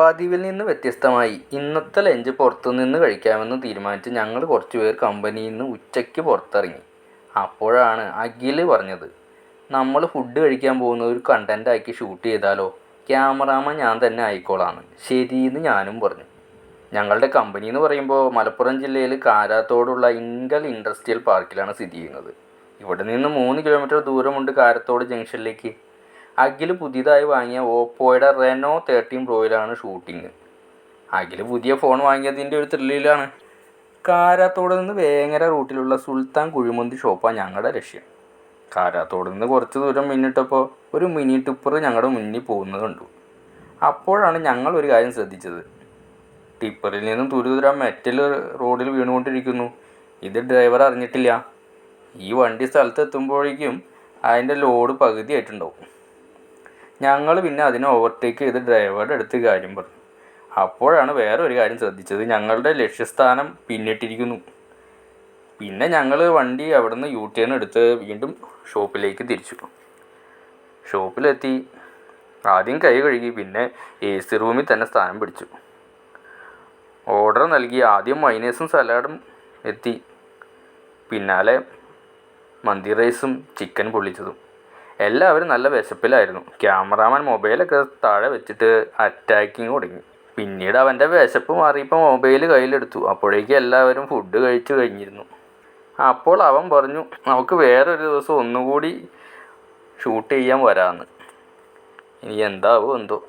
പതിവിൽ നിന്ന് വ്യത്യസ്തമായി. ഇന്നത്തെ ലഞ്ച് പുറത്തുനിന്ന് കഴിക്കാമെന്ന് തീരുമാനിച്ച് ഞങ്ങൾ കുറച്ച് പേർ കമ്പനിയിൽ നിന്ന് ഉച്ചയ്ക്ക് പുറത്തിറങ്ങി. അപ്പോഴാണ് അഖിൽ പറഞ്ഞത് നമ്മൾ ഫുഡ് കഴിക്കാൻ പോകുന്ന ഒരു കണ്ടന്റാക്കി ഷൂട്ട് ചെയ്താലോ? ക്യാമറാമാൻ ഞാൻ തന്നെ ആയിക്കോളാന്ന്. ശരിയെന്ന് ഞാനും പറഞ്ഞു. ഞങ്ങളുടെ കമ്പനി എന്ന് പറയുമ്പോൾ മലപ്പുറം ജില്ലയിൽ കാരാത്തോടുള്ള ഇൻഗൽ ഇൻഡസ്ട്രിയൽ പാർക്കിലാണ് സ്ഥിതി ചെയ്യുന്നത്. ഇവിടെ നിന്ന് മൂന്ന് കിലോമീറ്റർ ദൂരമുണ്ട് കാരത്തോട് ജംഗ്ഷനിലേക്ക് അഖിൽ പുതിയതായി വാങ്ങിയ ഓപ്പോയുടെ റെനോ തേർട്ടീൻ പ്രോയിലാണ് ഷൂട്ടിങ് അഖിൽ പുതിയ ഫോൺ വാങ്ങിയതിന്റെ ഒരു ത്രില്ലിലാണ് കാരാത്തോട് നിന്ന് വേങ്ങര റൂട്ടിലുള്ള സുൽത്താൻ കുഴിമന്തി ഷോപ്പാണ് ഞങ്ങളുടെ ലക്ഷ്യം. കാരാത്തോട് നിന്ന് കുറച്ച് ദൂരം മുന്നിട്ടപ്പോൾ ഒരു മിനി ടിപ്പർ ഞങ്ങളുടെ മുന്നിൽ പോകുന്നത് കണ്ടു. അപ്പോഴാണ് ഞങ്ങൾ ഒരു കാര്യം ശ്രദ്ധിച്ചത്. ടിപ്പറിൽ നിന്നും തുരുതുര മെറ്റൽ റോഡിൽ വീണുകൊണ്ടിരിക്കുന്നു. ഇത് ഡ്രൈവർ അറിഞ്ഞിട്ടില്ല. ഈ വണ്ടി സ്ഥലത്ത് എത്തുമ്പോഴേക്കും അതിന്റെ ലോഡ് പകുതി ആയിട്ടുണ്ടാവും ഞങ്ങൾ പിന്നെ അതിനെ ഓവർടേക്ക് ചെയ്ത് ഡ്രൈവറുടെ അടുത്ത് കാര്യം പറഞ്ഞു. അപ്പോഴാണ് വേറെ ഒരു കാര്യം ശ്രദ്ധിച്ചത്. ഞങ്ങളുടെ ലക്ഷ്യസ്ഥാനം പിന്നിട്ടിരിക്കുന്നു. പിന്നെ ഞങ്ങൾ വണ്ടി അവിടെ നിന്ന് യു ടേൺ എടുത്ത് വീണ്ടും ഷോപ്പിലേക്ക് തിരിച്ചു. ഷോപ്പിലെത്തി ആദ്യം കൈ കഴുകി പിന്നെ എ സി റൂമിൽ തന്നെ സ്ഥാനം പിടിച്ചു. ഓർഡർ നൽകി. ആദ്യം മൈനേഴ്സും സലാഡും എത്തി. പിന്നാലെ മന്തി റൈസും ചിക്കൻ പൊള്ളിച്ചതും. എല്ലാവരും നല്ല വിശപ്പിലായിരുന്നു. ക്യാമറാമാൻ മൊബൈലൊക്കെ താഴെ വെച്ചിട്ട് അറ്റാക്കിങ് തുടങ്ങി. പിന്നീട് അവന്റെ വിശപ്പ് മാറിയപ്പോൾ മൊബൈൽ കയ്യിലെടുത്തു. അപ്പോഴേക്കും എല്ലാവരും ഫുഡ് കഴിച്ചു കഴിഞ്ഞിരുന്നു. അപ്പോൾ അവൻ പറഞ്ഞു നമുക്ക് വേറൊരു ദിവസം ഒന്നുകൂടി ഷൂട്ട് ചെയ്യാൻ വരാമെന്ന് ഇനി എന്താവും എന്തോ.